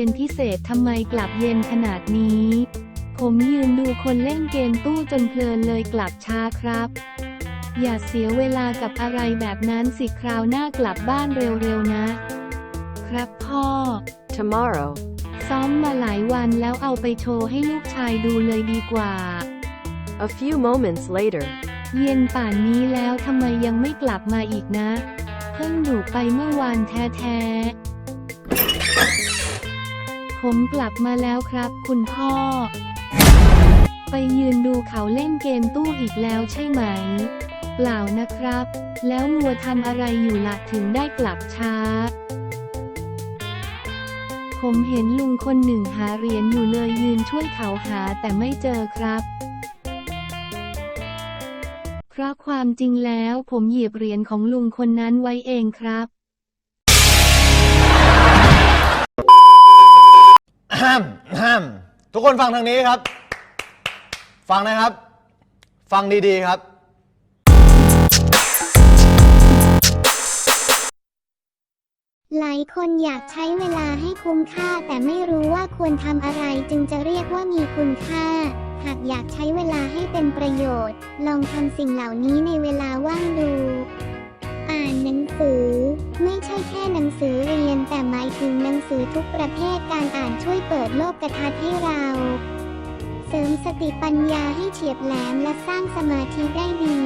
ไปเรียนพิเศษทำไมกลับเย็นขนาดนี้ ผมยืนดูคนเล่นเกมตู้จนเพลินเลยกลับช้าครับ อย่าเสียเวลากับอะไรแบบนั้นสิคราวหน้ากลับบ้านเร็วๆนะ ครับพ่อ tomorrow, ซ้อมมาหลายวันแล้วเอาไปโชว์ให้ลูกชายดูเลยดีกว่า a few moments later, เย็นป่านนี้แล้วทำไมยังไม่กลับมาอีกนะ เพิ่งดูไปเมื่อวานแท้ๆ ผมกลับมาแล้วครับ คุณพ่อ ไปยืนดูเขาเล่นเกมตู้อีกแล้วใช่ไหม เปล่านะครับ แล้วมัวทำอะไรอยู่ละถึงได้กลับช้า ผมเห็นลุงคนหนึ่งหาเหรียญอยู่เลยยืนช่วยเขาหาแต่ไม่เจอครับเพราะความจริงแล้วผมหยิบเหรียญของลุงคนนั้นไว้เองครับ ห้ามห้ามทุกคนฟังทางนี้ครับ ฟังนะครับ ฟังดีๆครับ หลายคนอยากใช้เวลาให้คุ้มค่า แต่ไม่รู้ว่าควรทำอะไรจึงจะเรียกว่ามีคุณค่า หากอยากใช้เวลาให้เป็นประโยชน์ ลองทำสิ่งเหล่านี้ในเวลาว่างดู อ่านหนังสือ ไม่ใช่แค่หนังสือเรียนแต่หมายถึงหนัง สือทุกประเภทการอ่านช่วยเปิดโลกกระทัดให้เรา เสริมสติปัญญาให้เฉียบแหลมและสร้างสมาธิได้ดี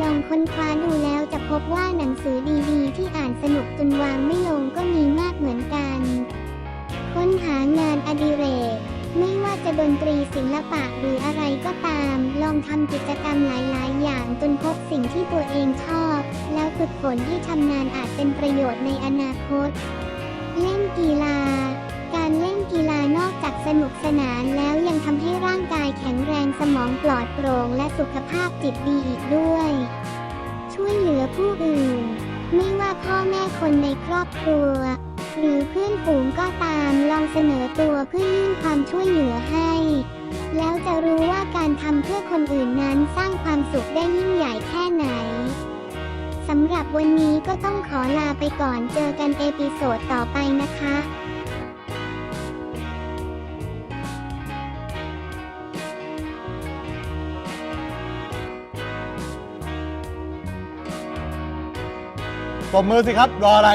ลองค้นคว้าดูแล้วจะพบว่าหนังสือดีๆ ที่อ่านสนุกจนวางไม่ลงก็มีมากเหมือนกัน ค้นหางานอดิเรกไม่ว่าจะดนตรีศิลปะหรืออะไรก็ตาม ลองทำกิจกรรมหลาย ๆ อย่างจนพบสิ่งที่ตัวเองชอบ แล้วฝึกฝนให้ชำนาญอาจเป็นประโยชน์ในอนาคต เล่นกีฬา การเล่นกีฬานอกจากสนุกสนานแล้วยังทำให้ร่างกายแข็งแรงสมองปลอดโปร่งและสุขภาพจิตดีอีกด้วย ช่วยเหลือผู้อื่น ไม่ว่าพ่อแม่คนในครอบครัว หรือเพื่อนฝูงก็ตามลองเสนอตัวเพื่อยื่นความช่วยเหลือให้ แล้วจะรู้ว่าการทำเพื่อคนอื่นนั้นสร้างความสุขได้ยิ่งใหญ่แค่ไหนำหรับวันนี้ก็ต้องขอลาไปก่อนเจอกันเอพิโซดต่อไปนะคะปรบมือสิครับ รออะไร